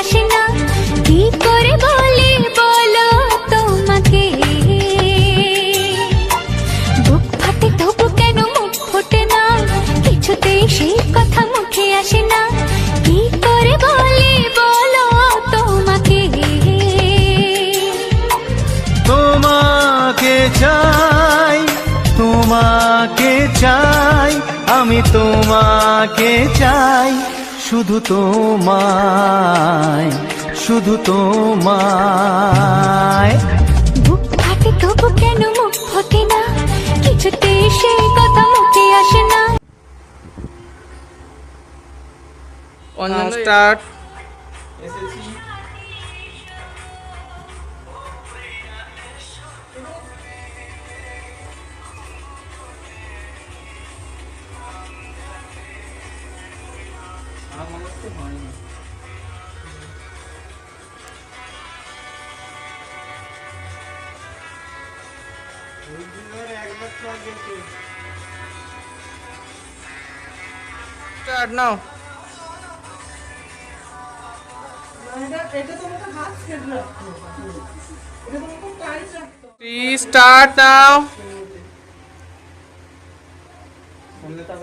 আসে না কি করে বলি বলো তোমাকে? বুক ফাটে, তবু কেন মুখ ফোটে না? কিছুতেই সেই কথা মুখে আসে না কি করে বলি বলো তোমাকে? তোমাকে চাই তোমাকে চাই, আমি তোমাকে চাই। শুধু তোমায় শুধু তোমায়। বুক ফাটে তবু কেন মুখ ফোটে না? কিছুতেই সেই কথা মুখে আসে না। স্টার্ট। তো হয় না ওই দিন ধরে একবার তো গেছে স্টার্ট নাও स्टार्ट नाउ सुनने तक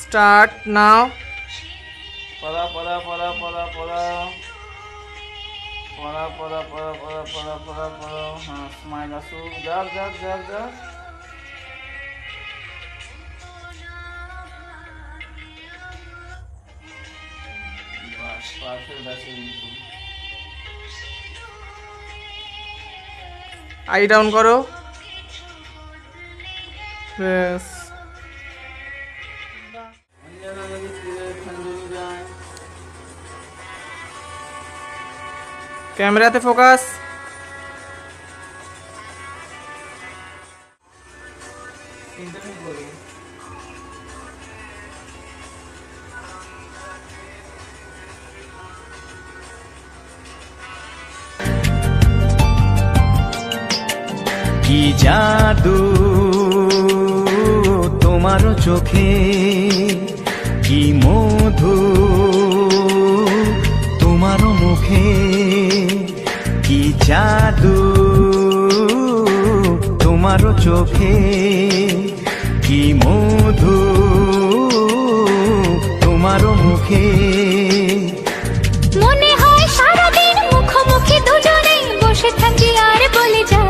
স্টার্ট নাও পড়া পড়া পড়া পড়া পড়া পড়া পড়া পড়া পড়া পড়া পড়া পড়া হ্যাঁ স্মাইল আসুক যাক যাক যাক যাক আই ডাউন করো ব্যাস ক্যামেরাতে ফোকাস। কি জাদু তোমার চোখে? কি মধু তোমার চোখে কি মধু? তোমার মুখে মনে হয় সারাদিন মুখোমুখি দুজনেই বসে থাকি আর বলে যায়